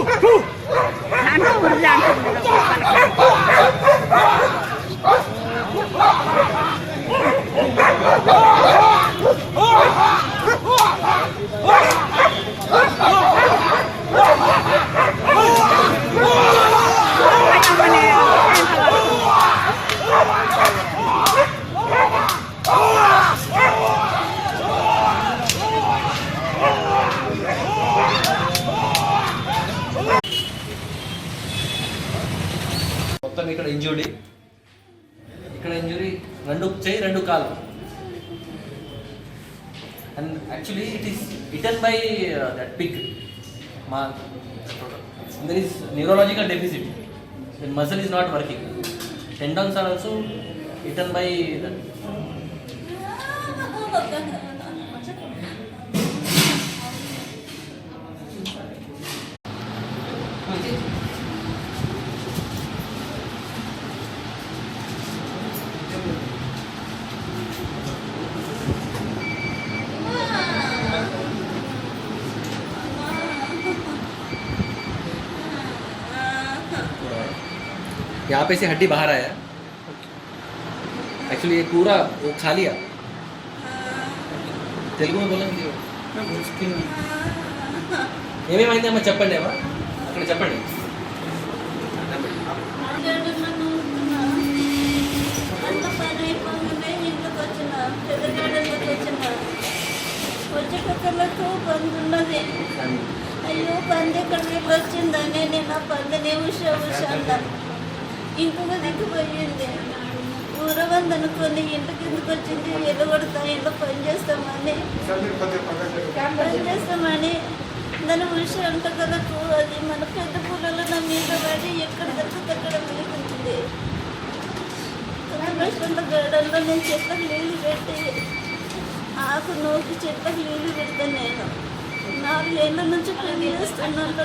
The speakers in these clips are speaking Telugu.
Oh! మొత్తం ఇక్కడ ఇంజురీ. ఇక్కడ ఇంజురీ రెండు చేయి రెండు కాలు and actually it is return by that pick మా there is neurological deficit then muscle is not working tendons are also return by that यहाँ पे से हड्डी बाहर आया एक्चुअली ये पूरा वो खा लिया తెలుగు में बोला ఏమేమైంది అమ్మ చెప్పండి అమ్మా అక్కడ చెప్పండి వచ్చేటక్కర్లకు పంది ఉన్నది అయ్యో పంది ఎక్కడికి వచ్చిందని నేను ఆ పందిని ఉష ఉష అన్నాను ఇంకొక దిక్కుపోయింది ఊరవంది అనుకుని ఇంటికి ఎందుకు వచ్చింది? ఎలుగొడతా ఇంట్లో పని చేస్తామని. పని చేస్తామని దాని ఉషా అంట కదకు అది మన పెద్ద పూలలో నా మీద పడి ఎక్కడ దొరికితే అక్కడ వెలుగుతుంది గడంలో నేను చెట్లకు నీళ్ళు పెట్టి ఆకు నోకి చెట్లకు నీళ్ళు పెడతాను నేను. నాలుగేళ్ళ నుంచి పని చేస్తున్నాను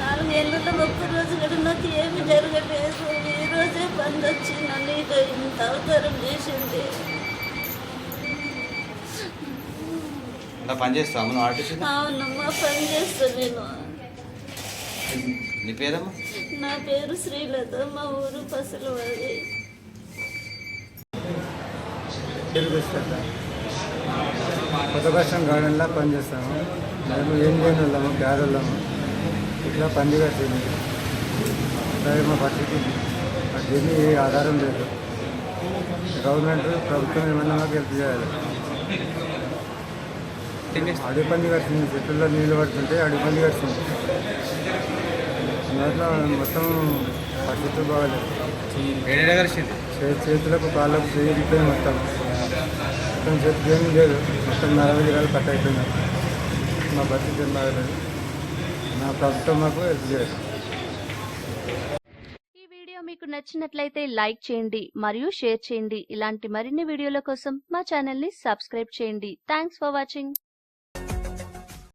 నాలుగేళ్ళలో ఒక్క రోజు కూడా నాకు ఏమి జరగలేదు. ఈ రోజే బంద్ వచ్చి నన్ను ఇక ఇంత అవతారం చేసింది. పని చేస్తాము అవునమ్మా పని చేస్తాను నేను. నీ పేరమ్మా? నా పేరు శ్రీలత మా ఊరు పసలవాడి తెలుగుస్తాను కొత్త బస్టాండ్ గార్డెన్లో పనిచేస్తాము మేము ఏం చేయని వాళ్ళము గారెళ్ళము ఇట్లా పని కట్టింది. అదే మా మాకు ఏమీ ఏ ఆధారం లేదు. గవర్నమెంట్ ప్రభుత్వం ఏమన్నా మాకు హెల్ప్ చేయాలి. అడవి పంది కట్టింది. చెట్టుల్లో నీళ్ళు పడుతుంటే అడవి పంది కట్టింది. దాంట్లో మొత్తం పరిస్థితి బాగాలేదు. చేతులకు కాళ్ళకు చేయిపోయి మొత్తం. మొత్తం చేతికి ఏమీ లేదు. మొత్తం నలభై దిగాలు కట్ అయిపోయినాయి. మా పరిస్థితి ఏం బాగలేదు. నా ప్రభుత్వం మాకు హెల్ప్ చేయాలి ఈ వీడియో మీకు నచ్చినట్లయితే లైక్ చేయండి మరియు షేర్ చేయండి. ఇలాంటి మరిన్ని వీడియోల కోసం మా ఛానల్ని సబ్స్క్రైబ్ చేయండి. Thanks for watching.